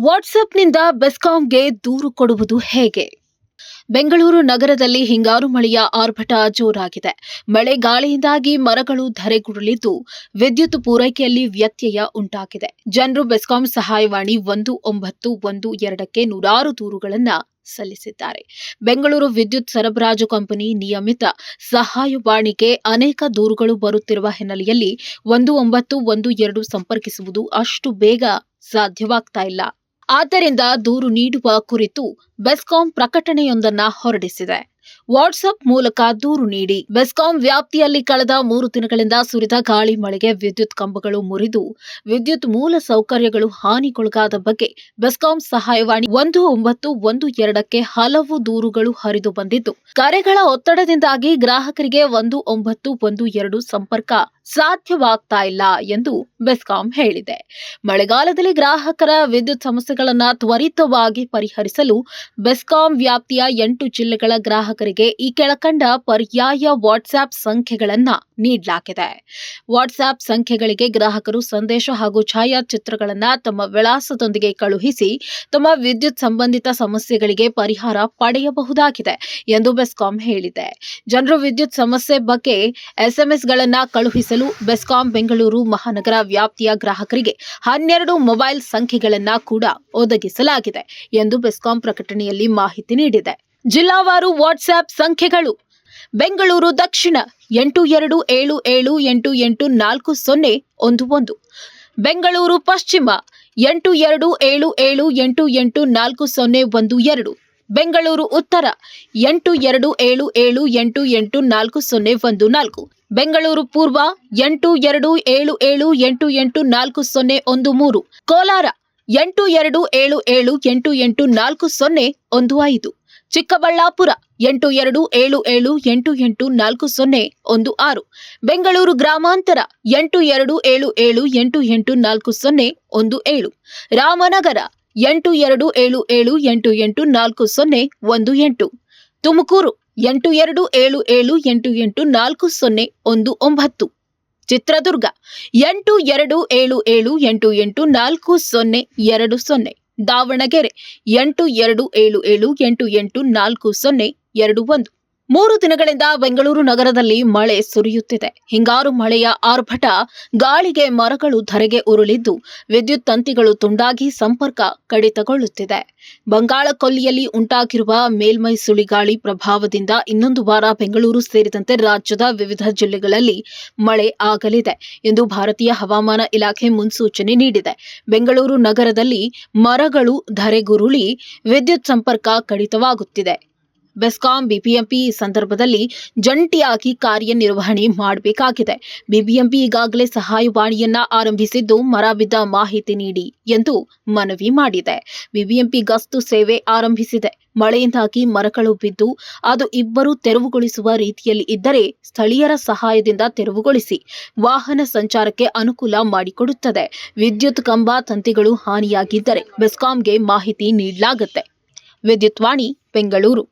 ವಾಟ್ಸ್ಆಪ್ನಿಂದ ಬೆಸ್ಕಾಂಗೆ ದೂರು ಕೊಡುವುದು ಹೇಗೆ? ಬೆಂಗಳೂರು ನಗರದಲ್ಲಿ ಹಿಂಗಾರು ಮಳೆಯ ಆರ್ಭಟ ಜೋರಾಗಿದೆ. ಮಳೆ ಗಾಳಿಯಿಂದಾಗಿ ಮರಗಳು ಧರೆಗುರುಳಿದ್ದು ವಿದ್ಯುತ್ ಪೂರೈಕೆಯಲ್ಲಿ ವ್ಯತ್ಯಯ ಉಂಟಾಗಿದೆ. ಜನರು ಬೆಸ್ಕಾಂ ಸಹಾಯವಾಣಿ ಒಂದು ಒಂಬತ್ತು ಒಂದು ಎರಡಕ್ಕೆ ನೂರಾರು ದೂರುಗಳನ್ನು ಸಲ್ಲಿಸಿದ್ದಾರೆ. ಬೆಂಗಳೂರು ವಿದ್ಯುತ್ ಸರಬರಾಜು ಕಂಪನಿ ನಿಯಮಿತ ಸಹಾಯವಾಣಿಗೆ ಅನೇಕ ದೂರುಗಳು ಬರುತ್ತಿರುವ ಹಿನ್ನೆಲೆಯಲ್ಲಿ ಒಂದು ಒಂಬತ್ತು ಒಂದು ಎರಡು ಸಂಪರ್ಕಿಸುವುದು ಅಷ್ಟು ಬೇಗ ಸಾಧ್ಯವಾಗ್ತಾ ಇಲ್ಲ. ಆದ್ದರಿಂದ ದೂರು ನೀಡುವ ಕುರಿತು ಬೆಸ್ಕಾಂ ಪ್ರಕಟಣೆಯೊಂದನ್ನು ಹೊರಡಿಸಿದೆ. ವಾಟ್ಸ್ಆಪ್ ಮೂಲಕ ದೂರು ನೀಡಿ. ಬೆಸ್ಕಾಂ ವ್ಯಾಪ್ತಿಯಲ್ಲಿ ಕಳೆದ ಮೂರು ದಿನಗಳಿಂದ ಸುರಿದ ಗಾಳಿ, ಮಳೆಗೆ ವಿದ್ಯುತ್ ಕಂಬಗಳು ಮುರಿದು, ವಿದ್ಯುತ್ ಮೂಲ ಸೌಕರ್ಯಗಳು ಹಾನಿಗೊಳಗಾದ ಬಗ್ಗೆ ಬೆಸ್ಕಾಂ ಸಹಾಯವಾಣಿ ಒಂದು ಒಂಬತ್ತು ಒಂದು ಎರಡಕ್ಕೆ ಹಲವು ದೂರುಗಳು ಹರಿದು ಬಂದಿದ್ದು. ಕರೆಗಳ ಒತ್ತಡದಿಂದಾಗಿ ಗ್ರಾಹಕರಿಗೆ ಒಂದು ಒಂಬತ್ತು ಒಂದು ಎರಡು ಸಂಪರ್ಕ ಸಾಧ್ಯವಾಗ್ತಾ ಇಲ್ಲ ಎಂದು ಬೆಸ್ಕಾಂ ಹೇಳಿದೆ. ಮಳೆಗಾಲದಲ್ಲಿ ಗ್ರಾಹಕರ ವಿದ್ಯುತ್ ಸಮಸ್ಯೆಗಳನ್ನು ತ್ವರಿತವಾಗಿ ಪರಿಹರಿಸಲು ಬೆಸ್ಕಾಂ ವ್ಯಾಪ್ತಿಯ ಎಂಟು ಜಿಲ್ಲೆಗಳ ಗ್ರಾಹಕರಿಗೆ ಈ ಕೆಳಕಂಡ ಪರ್ಯಾಯ ವಾಟ್ಸ್ಆಪ್ ಸಂಖ್ಯೆಗಳನ್ನು ನೀಡಲಾಗಿದೆ. ವಾಟ್ಸ್ಆಪ್ ಸಂಖ್ಯೆಗಳಿಗೆ ಗ್ರಾಹಕರು ಸಂದೇಶ ಹಾಗೂ ಛಾಯಾಚಿತ್ರಗಳನ್ನು ತಮ್ಮ ವಿಳಾಸದೊಂದಿಗೆ ಕಳುಹಿಸಿ ತಮ್ಮ ವಿದ್ಯುತ್ ಸಂಬಂಧಿತ ಸಮಸ್ಯೆಗಳಿಗೆ ಪರಿಹಾರ ಪಡೆಯಬಹುದಾಗಿದೆ ಎಂದು ಬೆಸ್ಕಾಂ ಹೇಳಿದೆ. ಜನರು ವಿದ್ಯುತ್ ಸಮಸ್ಯೆ ಬಗ್ಗೆ ಎಸ್ಎಂಎಸ್ಗಳನ್ನು ಕಳುಹಿಸಲು ಬೆಸ್ಕಾಂ ಬೆಂಗಳೂರು ಮಹಾನಗರ ವ್ಯಾಪ್ತಿಯ ಗ್ರಾಹಕರಿಗೆ ಹನ್ನೆರಡು ಮೊಬೈಲ್ ಸಂಖ್ಯೆಗಳನ್ನು ಕೂಡ ಒದಗಿಸಲಾಗಿದೆ ಎಂದು ಬೆಸ್ಕಾಂ ಪ್ರಕಟಣೆಯಲ್ಲಿ ಮಾಹಿತಿ ನೀಡಿದೆ. ಜಿಲ್ಲಾವಾರು ವಾಟ್ಸ್ಆಪ್ ಸಂಖ್ಯೆಗಳು ಬೆಂಗಳೂರು ದಕ್ಷಿಣ ಎಂಟು ಎರಡು ಏಳು ಏಳು ಎಂಟು ಎಂಟು ನಾಲ್ಕು ಸೊನ್ನೆ ಒಂದು ಒಂದು. ಬೆಂಗಳೂರು ಪಶ್ಚಿಮ ಎಂಟು ಎರಡು ಏಳು ಏಳು ಎಂಟು ಎಂಟು ನಾಲ್ಕು ಸೊನ್ನೆ ಒಂದು ಎರಡು. ಬೆಂಗಳೂರು ಉತ್ತರ. ಎಂಟು ಎರಡು ಏಳು ಏಳು ಎಂಟು ಎಂಟು ನಾಲ್ಕು ಸೊನ್ನೆ ಒಂದು ನಾಲ್ಕು. ಬೆಂಗಳೂರು ಪೂರ್ವ ಎಂಟು ಎರಡು ಏಳು ಏಳು ಎಂಟು ಎಂಟು ನಾಲ್ಕು ಸೊನ್ನೆ ಒಂದು ಮೂರು. ಕೋಲಾರ ಎಂಟು ಎರಡು ಏಳು ಏಳು ಎಂಟು ಎಂಟು ನಾಲ್ಕು ಸೊನ್ನೆ ಒಂದು ಐದು. ಚಿಕ್ಕಬಳ್ಳಾಪುರ ಎಂಟು ಎರಡು ಏಳು ಏಳು ಎಂಟು ಎಂಟು ನಾಲ್ಕು ಸೊನ್ನೆ ಒಂದು ಆರು. ಬೆಂಗಳೂರು ಗ್ರಾಮಾಂತರ ಎಂಟು ಎರಡು ಏಳು ಏಳು ಎಂಟು ಎಂಟು ನಾಲ್ಕು ಸೊನ್ನೆ ಒಂದು ಏಳು. ರಾಮನಗರ ಎಂಟು ಎರಡು ಏಳು ಏಳು ಎಂಟು ಎಂಟು ನಾಲ್ಕು ಸೊನ್ನೆ ಒಂದು ಎಂಟು. ತುಮಕೂರು, ಎಂಟು ಎರಡು ಏಳು ಏಳು ಎಂಟು ಎಂಟು ನಾಲ್ಕು ಸೊನ್ನೆ ಒಂದು ಒಂಬತ್ತು. ಚಿತ್ರದುರ್ಗ, ಎಂಟು ಎರಡು ಏಳು ಏಳು ಎಂಟು ಎಂಟು ನಾಲ್ಕು ಸೊನ್ನೆ ಎರಡು ಸೊನ್ನೆ. ದಾವಣಗೆರೆ, ಎಂಟು ಎರಡು ಏಳು ಏಳು ಎಂಟು ಎಂಟು ನಾಲ್ಕು ಸೊನ್ನೆ ಎರಡು ಒಂದು. ಮೂರು ದಿನಗಳಿಂದ ಬೆಂಗಳೂರು ನಗರದಲ್ಲಿ ಮಳೆ ಸುರಿಯುತ್ತಿದೆ. ಹಿಂಗಾರು ಮಳೆಯ ಆರ್ಭಟ, ಗಾಳಿಗೆ ಮರಗಳು ಧರೆಗೆ ಉರುಳಿದ್ದು, ವಿದ್ಯುತ್ ತಂತಿಗಳು ತುಂಡಾಗಿ ಸಂಪರ್ಕ ಕಡಿತಗೊಳ್ಳುತ್ತಿದೆ. ಬಂಗಾಳ ಕೊಲ್ಲಿಯಲ್ಲಿ ಉಂಟಾಗಿರುವ ಮೇಲ್ಮೈ ಸುಳಿಗಾಳಿ ಪ್ರಭಾವದಿಂದ ಇನ್ನೊಂದು ವಾರ ಬೆಂಗಳೂರು ಸೇರಿದಂತೆ ರಾಜ್ಯದ ವಿವಿಧ ಜಿಲ್ಲೆಗಳಲ್ಲಿ ಮಳೆ ಆಗಲಿದೆ ಎಂದು ಭಾರತೀಯ ಹವಾಮಾನ ಇಲಾಖೆ ಮುನ್ಸೂಚನೆ ನೀಡಿದೆ. ಬೆಂಗಳೂರು ನಗರದಲ್ಲಿ ಮರಗಳು ಧರೆಗುರುಳಿ, ವಿದ್ಯುತ್ ಸಂಪರ್ಕ ಕಡಿತವಾಗುತ್ತಿದೆ. ಬೆಸ್ಕಾಂ ಬಿಬಿಎಂಪಿ ಈ ಸಂದರ್ಭದಲ್ಲಿ ಜಂಟಿಯಾಗಿ ಕಾರ್ಯನಿರ್ವಹಣೆ ಮಾಡಬೇಕಾಗಿದೆ. ಬಿಬಿಎಂಪಿ ಈಗಾಗಲೇ ಸಹಾಯವಾಣಿಯನ್ನ ಆರಂಭಿಸಿದ್ದು ಮರ ಬಿದ್ದ ಮಾಹಿತಿ ನೀಡಿ ಎಂದು ಮನವಿ ಮಾಡಿದೆ. ಬಿಬಿಎಂಪಿ ಗಸ್ತು ಸೇವೆ ಆರಂಭಿಸಿದೆ. ಮಳೆಯಿಂದಾಗಿ ಮರಗಳು ಬಿದ್ದು ಅದು ಇಬ್ಬರು ತೆರವುಗೊಳಿಸುವ ರೀತಿಯಲ್ಲಿ ಇದ್ದರೆ ಸ್ಥಳೀಯರ ಸಹಾಯದಿಂದ ತೆರವುಗೊಳಿಸಿ ವಾಹನ ಸಂಚಾರಕ್ಕೆ ಅನುಕೂಲ ಮಾಡಿಕೊಡುತ್ತದೆ. ವಿದ್ಯುತ್ ಕಂಬ ತಂತಿಗಳು ಹಾನಿಯಾಗಿದ್ದರೆ ಬೆಸ್ಕಾಂಗೆ ಮಾಹಿತಿ ನೀಡಲಾಗುತ್ತೆ. ವಿದ್ಯುತ್ ವಾಣಿ, ಬೆಂಗಳೂರು.